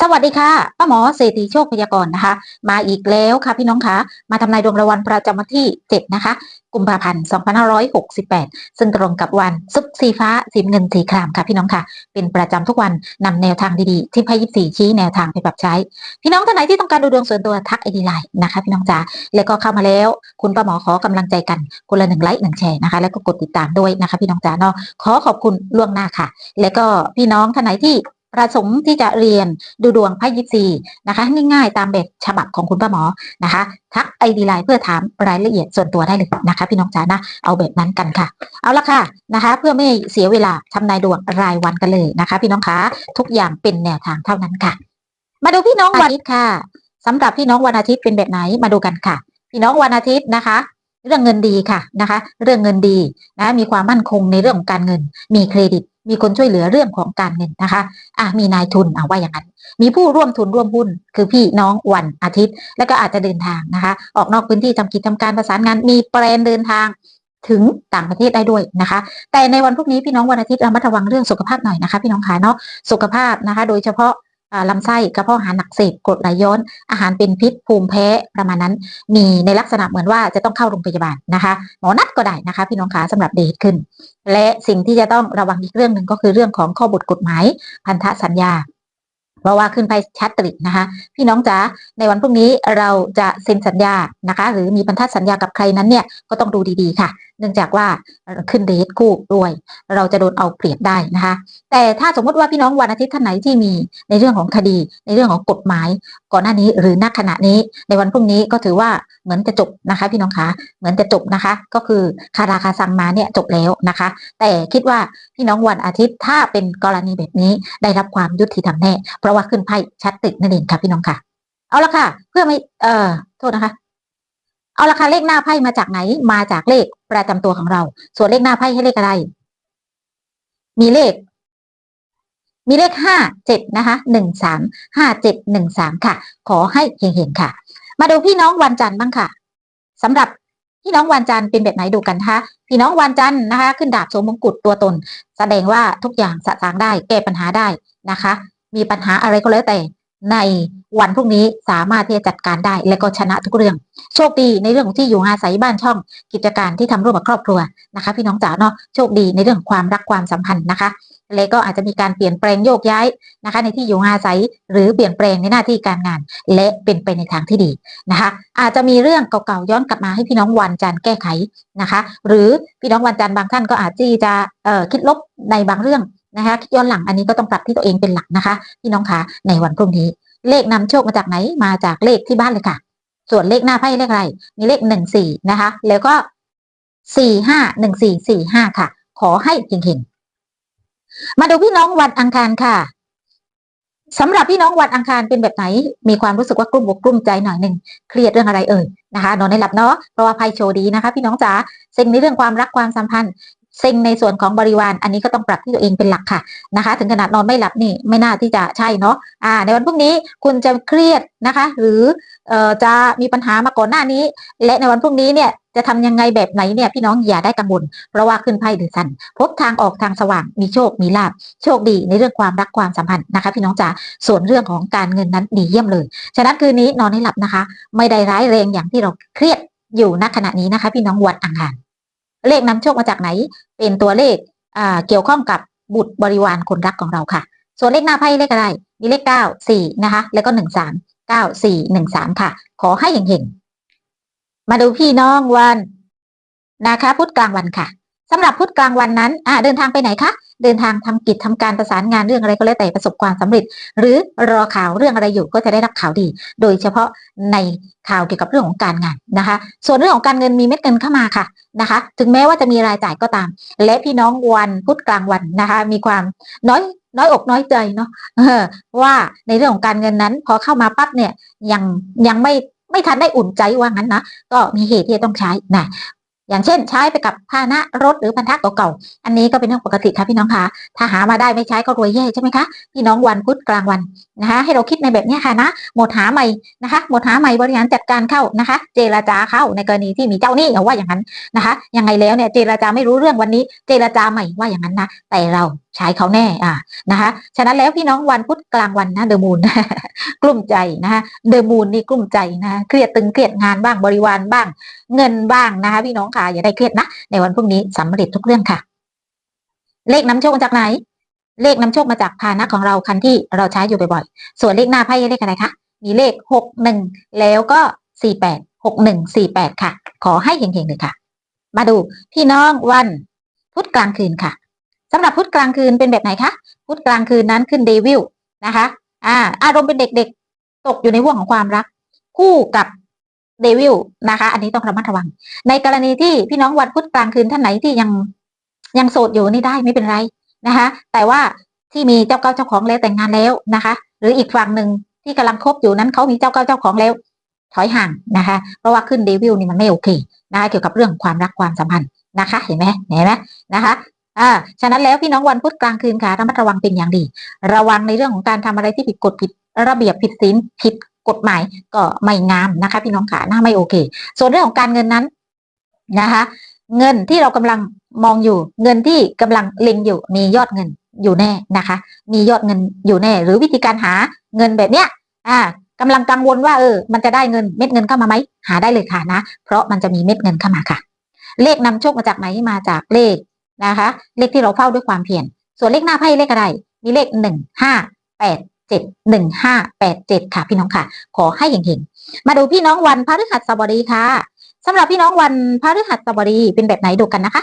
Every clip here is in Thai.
สวัสดีค่ะป้าหมอเศรษฐีโชคพยากรณ์นะคะ มาอีกแล้วค่ะพี่น้องคะมาทำนายดวงรางวัลประจำวันที่ 7 นะคะ กุมภาพันธ์ 2568 ซึ่งตรงกับวันซุปสีฟ้าสีเงินสีครามค่ะพี่น้องค่ะ เป็นประจำทุกวันนำแนวทางดีๆ ที่ไพ่ยิปซีชี้แนวทางไปปรับใช้ พี่น้องท่านไหนที่ต้องการดูดวงส่วนตัวทักไอดีไลน์นะคะ พี่น้องจ๋าแล้วก็เข้ามาแล้ว คุณป้าหมอขอกำลังใจกันคนละหนึ่งไลค์หนึ่งแชร์นะคะ แล้วก็กดติดตามด้วยนะคะ พี่น้องจ๋าเนาะขอขอบคุณล่วงหน้าค่ะ แล้วก็พี่น้องท่านไหนที่ ประสงค์ที่จะเรียนดูดวงไพ่ยิปซีนะคะง่ายๆตามแบบฉบับของคุณป้าหมอนะคะทักไอดีไลน์เพื่อถามรายละเอียดส่วนตัวได้เลยนะคะ พี่น้องจ๋านะเอาแบบนั้นกันค่ะ เอาละค่ะนะคะ เพื่อไม่เสียเวลาทำนายดวงรายวันกันเลยนะคะ พี่น้องคะทุกอย่างเป็นแนวทางเท่านั้นค่ะ มาดูพี่น้องวันอาทิตย์ค่ะสำหรับพี่น้องวันอาทิตย์เป็นแบบไหนมาดูกันค่ะ พี่น้องวันอาทิตย์นะคะ เรื่องเงินดีค่ะนะคะ เรื่องเงินดีนะมีความมั่นคงในเรื่องของการเงิน มีเครดิต มีคนช่วยเหลือเรื่องของการเงินนะคะอะมีนายทุนเอาว่าอย่างนั้น มีผู้ร่วมทุนร่วมหุ้น คือพี่น้องวันอาทิตย์ แล้วก็อาจจะเดินทางนะคะ ออกนอกพื้นที่ทำกิจทำการประสานงาน มีแปลนเดินทางถึงต่างประเทศได้ด้วยนะคะ แต่ในวันพรุ่งนี้พี่น้องวันอาทิตย์ระมัดระวังเรื่องสุขภาพหน่อยนะคะ พี่น้องขาเนาะสุขภาพนะคะ โดยเฉพาะ ลำไส้กระเพาะอาหารหนักเสพกรดไหลย้อน อาหารเป็นพิษภูมิแพ้ประมาณนั้น มีในลักษณะเหมือนว่าจะต้องเข้าโรงพยาบาลนะคะ หมอนัดก็ได้นะคะ พี่น้องขาสำหรับเดทขึ้น และสิ่งที่จะต้องระวังอีกเรื่องหนึ่งก็คือเรื่องของข้อบทกฎหมายพันธสัญญาเพราะว่าขึ้นไปชัดตรินะคะ พี่น้องจ๋าในวันพรุ่งนี้เราจะเซ็นสัญญานะคะ หรือมีพันธสัญญากับใครนั้นเนี่ยก็ต้องดูดีๆค่ะเนื่องจากว่าขึ้นเดทคู่ด้วย เราจะโดนเอาเปรียบได้นะคะ แต่ถ้าสมมติว่าพี่น้องวันอาทิตย์ท่านไหนที่มีในเรื่องของคดี ในเรื่องของกฎหมาย ก่อนหน้านี้หรือณขณะนี้ในวันพรุ่งนี้ก็ถือว่าเหมือนจะจบนะคะ พี่น้องคะเหมือนจะจบนะคะ ก็คือคาราคาซังมาเนี่ยจบแล้วนะคะ แต่คิดว่าพี่น้องวันอาทิตย์ถ้าเป็นกรณีแบบนี้ได้รับความยุติธรรมแน่เพราะว่าขึ้นไพ่ชัดติดนั่นเองค่ะพี่น้องค่ะ เอาละค่ะ เพื่อไม่เอ่อโทษนะคะ เอาละค่ะเลขหน้าไพ่มาจากไหน มาจากเลขประจำตัวของเรา ส่วนเลขหน้าไพ่ให้เลขอะไร มีเลข มีเลขห้าเจ็ดนะคะหนึ่งสามห้าเจ็ดหนึ่งสามค่ะ ขอให้เฮงๆค่ะ มาดูพี่น้องวันจันทร์บ้างค่ะสำหรับพี่น้องวันจันทร์เป็นแบบไหนดูกันคะพี่น้องวันจันทร์นะคะ ขึ้นดาบโสมมงกุฎตัวตน แสดงว่าทุกอย่างสะสางได้ แก้ปัญหาได้นะคะ มีปัญหาอะไรก็แล้วแต่ ในวันพรุ่งนี้สามารถที่จะจัดการได้และก็ชนะทุกเรื่อง โชคดีในเรื่องของที่อยู่อาศัยบ้านช่อง กิจการที่ทำร่วมกับครอบครัวนะคะ พี่น้องจ๋าเนาะโชคดีในเรื่องความรักความสัมพันธ์นะคะและก็อาจจะมีการเปลี่ยนแปลงโยกย้ายนะคะ ในที่อยู่อาศัยหรือเปลี่ยนแปลงในหน้าที่การงาน และเป็นไปในทางที่ดีนะคะ อาจจะมีเรื่องเก่าๆย้อนกลับมาให้พี่น้องวันจันทร์แก้ไขนะคะ หรือพี่น้องวันจันทร์บางท่านก็อาจที่จะคิดลบในบางเรื่อง นะคะคิดย้อนหลังอันนี้ก็ต้องปรับที่ตัวเองเป็นหลักนะคะพี่น้องคะในวันพรุ่งนี้ เลขนำโชคมาจากไหนมาจากเลขที่บ้านเลยค่ะ ส่วนเลขหน้าไพ่เลขอะไร มีเลขหนึ่งสี่นะคะ แล้วก็สี่ห้าหนึ่งสี่สี่ห้าค่ะ ขอให้เฮงๆมาดูพี่น้องวันอังคารค่ะสำหรับพี่น้องวันอังคารเป็นแบบไหน มีความรู้สึกว่ากลุ้มอกกลุ้มใจหน่อยหนึ่งเครียดเรื่องอะไรเอ่ยนะคะ นอนไม่หลับเนาะเพราะว่าไพ่โชว์ดีนะคะ พี่น้องจ๋าเซ็งในเรื่องความรักความสัมพันธ์ เซ็งในส่วนของบริวาร อันนี้ก็ต้องปรับที่ตัวเองเป็นหลักค่ะนะคะ ถึงขนาดนอนไม่หลับนี่ไม่น่าที่จะใช่เนาะอ่า ในวันพรุ่งนี้คุณจะเครียดนะคะ หรือเอ่อจะมีปัญหามาก่อนหน้านี้ และในวันพรุ่งนี้เนี่ยจะทำยังไงแบบไหนเนี่ยพี่น้องอย่าได้กังวล เพราะว่าขึ้นไพ่เดือสันพบทางออกทางสว่างมีโชคมีลาภโชคดีในเรื่องความรักความสัมพันธ์นะคะ พี่น้องจ๋าส่วนเรื่องของการเงินนั้นดีเยี่ยมเลย ฉะนั้นคืนนี้นอนให้หลับนะคะ ไม่ได้ร้ายแรงอย่างที่เราเครียดอยู่ณขณะนี้นะคะ พี่น้องวันอังคาร เลขนำโชคมาจากไหน เป็นตัวเลขอ่าเกี่ยวข้องกับบุตรบริวารคนรักของเราค่ะ ส่วนเลขหน้าไพ่เลขอะไร มีเลขเก้าสี่นะคะ แล้วก็หนึ่งสามเก้าสี่หนึ่งสามค่ะ ขอให้เห็งๆมาดูพี่น้องวัน นะคะพุธกลางวันค่ะ สำหรับพุธกลางวันนั้นอ่าเดินทางไปไหนคะเดินทางทำกิจทำการประสานงานเรื่องอะไรก็แล้วแต่ประสบความสำเร็จ หรือรอข่าวเรื่องอะไรอยู่ก็จะได้รับข่าวดี โดยเฉพาะในข่าวเกี่ยวกับเรื่องของการงานนะคะ ส่วนเรื่องของการเงินมีเม็ดเงินเข้ามาค่ะนะคะ ถึงแม้ว่าจะมีรายจ่ายก็ตาม และพี่น้องวันพุธกลางวันนะคะ มีความน้อยน้อยอกน้อยใจเนาะว่าในเรื่องของการเงินนั้น พอเข้ามาปั๊บเนี่ยยังยังไม่ไม่ทันได้อุ่นใจว่างั้นนะก็มีเหตุที่จะต้องใช้นะ อย่างเช่น ใช้ไปกับพาหนะรถหรือพันธะเก่าๆอันนี้ก็เป็นเรื่องปกติค่ะพี่น้องคะถ้าหามาได้ไม่ใช้ก็รวยแย่ใช่ไหมคะพี่น้องวันพุธกลางวันนะคะให้เราคิดในแบบนี้ค่ะนะหมดหาใหม่นะคะหมดหาใหม่บริหารจัดการเข้านะคะ เจรจาเข้าในกรณีที่มีเจ้าหนี้เอาว่าอย่างนั้นนะคะยังไงแล้วเนี่ยเจรจาไม่รู้เรื่องวันนี้ เจรจาใหม่ว่าอย่างนั้นนะแต่เรา ใช้เขาแน่อ่านะคะฉะนั้นแล้วพี่น้องวันพุธกลางวันนะเดอะมูนกลุ้มใจนะคะเดอะมูนนี่กลุ้มใจนะคะเครียดตึงเครียดงานบ้างบริวารบ้าง เงินบ้างนะคะพี่น้องค่ะอย่าได้เครียดนะในวันพรุ่งนี้สำเร็จทุกเรื่องค่ะ เลขนำโชคมาจากไหน เลขนำโชคมาจากพานะของเราคันที่เราใช้อยู่บ่อยๆส่วนเลขหน้าไพ่เลขอะไรคะมีเลขหกหนึ่งแล้วก็สี่แปดหกหนึ่งสี่แปดค่ะ ขอให้เฮงๆเลยค่ะ มาดูพี่น้องวันพุธกลางคืนค่ะ สำหรับพุธกลางคืนเป็นแบบไหนคะพุธกลางคืนนั้นขึ้นเดวิลนะคะ อ่า อารมณ์เป็นเด็กๆ ตกอยู่ในห่วงของความรัก คู่กับเดวิลนะคะ อันนี้ต้องระมัดระวัง ในกรณีที่พี่น้องวันพุธกลางคืนท่านไหนที่ยังยังโสดอยู่นี่ได้ไม่เป็นไรนะคะ แต่ว่าที่มีเจ้าเก้าเจ้าของแล้วแต่งงานแล้วนะคะ หรืออีกฝั่งหนึ่งที่กำลังคบอยู่นั้นเขามีเจ้าเก้าเจ้าของแล้ว ถอยห่างนะคะ เพราะว่าขึ้นเดวิลนี่มันไม่โอเคนะคะเกี่ยวกับเรื่องความรักความสัมพันธ์นะคะ เห็นไหมเห็นไหมนะคะ อ่า ฉะนั้นแล้วพี่น้องวันพุธกลางคืนค่ะระมัดระวังเป็นอย่างดี ระวังในเรื่องของการทำอะไรที่ผิดกฎผิดระเบียบผิดศีลผิดกฎหมายก็ไม่งามนะคะ พี่น้องขาหน้าไม่โอเค ส่วนเรื่องของการเงินนั้นนะคะ เงินที่เรากำลังมองอยู่ เงินที่กำลังเล็งอยู่มียอดเงินอยู่แน่นะคะ มียอดเงินอยู่แน่ หรือวิธีการหาเงินแบบเนี้ย อ่ากำลังกังวลว่าเออ มันจะได้เงินเม็ดเงินเข้ามาไหมหาได้เลยค่ะนะ เพราะมันจะมีเม็ดเงินเข้ามาค่ะ เลขนำโชคมาจากไหนมาจากเลข นะคะ เลขที่เราเฝ้าด้วยความเพียรส่วนเลขหน้าไพ่เลขอะไร มีเลขหนึ่งห้าแปดเจ็ดหนึ่งห้าแปดเจ็ดค่ะพี่น้องค่ะ ขอให้เห็งๆมาดูพี่น้องวันพฤหัสบดีค่ะสำหรับพี่น้องวันพฤหัสบดีเป็นแบบไหนดูกันนะคะ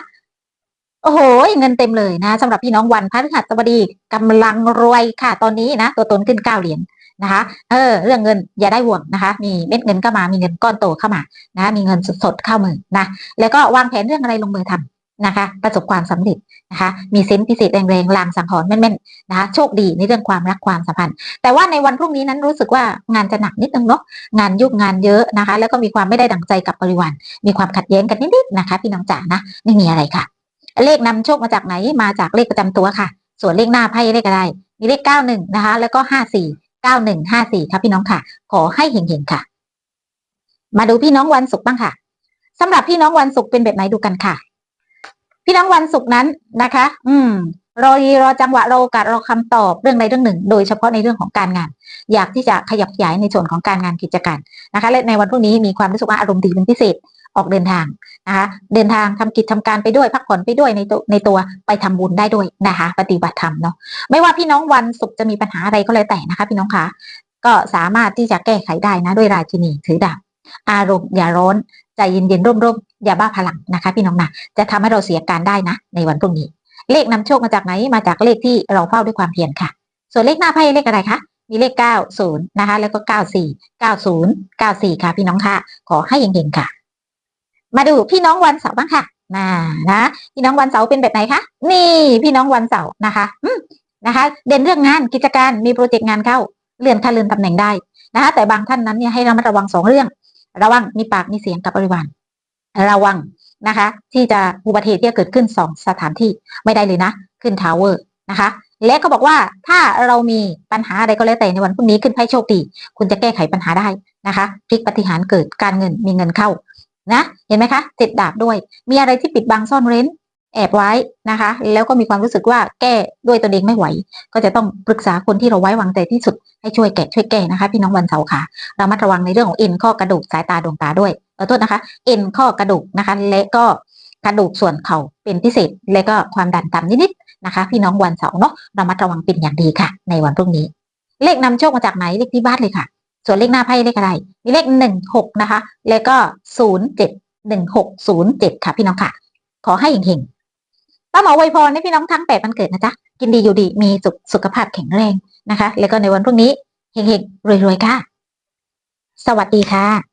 โอ้โห เงินเต็มเลยนะสำหรับพี่น้องวันพฤหัสบดีกำลังรวยค่ะ ตอนนี้นะ ตัวตนขึ้นเก้าเหรียญนะคะ เออ เรื่องเงินอย่าได้ห่วงนะคะ มีเม็ดเงินเข้ามา มีเงินก้อนโตเข้ามา นะ มีเงินสดๆเข้ามือนะ แล้วก็วางแผนเรื่องอะไรลงมือทำ นะคะ ประสบความสำเร็จนะคะ มีเซนส์พิเศษแรงๆลางสังหรณ์แม่นๆนะคะโชคดีในเรื่องความรักความสัมพันธ์ แต่ว่าในวันพรุ่งนี้นั้นรู้สึกว่างานจะหนักนิดนึงเนาะงานยุ่งงานเยอะนะคะ แล้วก็มีความไม่ได้ดังใจกับบริวารมีความขัดแย้งกันนิดๆนะคะ พี่น้องจ๋านะไม่มีอะไรค่ะ เลขนำโชคมาจากไหนมาจากเลขประจำตัวค่ะ ส่วนเลขหน้าไพ่เลขอะไรมีเลขเก้าหนึ่งนะคะ แล้วก็ห้าสี่เก้าหนึ่งห้าสี่ค่ะพี่น้องค่ะ ขอให้เห็งๆค่ะ มาดูพี่น้องวันศุกร์บ้างค่ะสำหรับพี่น้องวันศุกร์เป็นแบบไหนดูกันค่ะ พี่น้องวันศุกร์นั้นนะคะ อืม รอรีรอจังหวะรอโอกาสรอคำตอบเรื่องใดเรื่องหนึ่ง โดยเฉพาะในเรื่องของการงาน อยากที่จะขยับขยายในส่วนของการงานกิจการนะคะ และในวันพรุ่งนี้มีความรู้สึกว่าอารมณ์ดีเป็นพิเศษออกเดินทางนะคะเดินทางทำกิจทำการไปด้วยพักผ่อนไปด้วยในตัวในตัวไปทำบุญได้ด้วยนะคะ ปฏิบัติธรรมเนาะไม่ว่าพี่น้องวันศุกร์จะมีปัญหาอะไรก็แล้วแต่นะคะ พี่น้องคะก็สามารถที่จะแก้ไขได้นะด้วยราชินีถือดาบอารมณ์อย่าร้อนใจเย็นๆร่มๆ อย่าบ้าพลังนะคะ พี่น้องนะจะทำให้เราเสียการได้นะ ในวันพรุ่งนี้ เลขนำโชคมาจากไหนมาจากเลขที่เราเฝ้าด้วยความเพียรค่ะ ส่วนเลขหน้าไพ่เลขอะไรคะมีเลขเก้าศูนย์นะคะ แล้วก็เก้าสี่เก้าศูนย์เก้าสี่ค่ะ พี่น้องค่ะ ขอให้เฮงๆค่ะ มาดูพี่น้องวันเสาร์บ้างค่ะมานะ พี่น้องวันเสาร์เป็นแบบไหนคะ นี่พี่น้องวันเสาร์นะคะนะคะ เด่นเรื่องงานกิจการมีโปรเจกต์งานเข้า เลื่อนขั้นเลื่อนตำแหน่งได้นะคะแต่บางท่านนั้นเนี่ยให้ระมัดระวังสองเรื่อง ระวังมีปากมีเสียงกับบริวาร ระวังนะคะ ที่จะอุบัติเหตุที่จะเกิดขึ้นสองสถานที่ไม่ได้เลยนะ ขึ้นทาวเวอร์นะคะ และก็บอกว่าถ้าเรามีปัญหาอะไรก็แล้วแต่ในวันพรุ่งนี้ขึ้นไพ่โชคดี คุณจะแก้ไขปัญหาได้นะคะพลิกปฏิหารเกิดการเงินมีเงินเข้านะเห็นไหมคะเจ็ดดาบด้วย มีอะไรที่ปิดบังซ่อนเร้นแอบไว้นะคะ แล้วก็มีความรู้สึกว่าแก้ด้วยตัวเองไม่ไหว ก็จะต้องปรึกษาคนที่เราไว้วางใจที่สุดให้ช่วยแก้ช่วยแก้นะคะ พี่น้องวันเสาร์ค่ะเรามาระวังในเรื่องของเอ็นข้อกระดูกสายตาดวงตาด้วย ขอโทษนะคะ เอ็นข้อกระดูกนะคะ และก็กระดูกส่วนเข่าเป็นพิเศษ และก็ความดันต่ำนิดๆนะคะ พี่น้องวันเสาร์เนาะเรามาระวังเป็นอย่างดีค่ะ ในวันพรุ่งนี้ เลขนำโชคมาจากไหนเลขที่บ้านเลยค่ะ ส่วนเลขหน้าไพ่เลขอะไร มีเลขหนึ่งหกนะคะ แล้วก็ศูนย์เจ็ดหนึ่งหกศูนย์เจ็ดค่ะ พี่น้องค่ะ ขอให้เฮงๆป้าหมอไวยพรให้พี่น้องทั้งแปดวันเกิดนะจ๊ะกินดีอยู่ดีมีสุขสุขภาพแข็งแรงนะคะ แล้วก็ในวันพรุ่งนี้เฮงๆรวยๆค่ะ สวัสดีค่ะ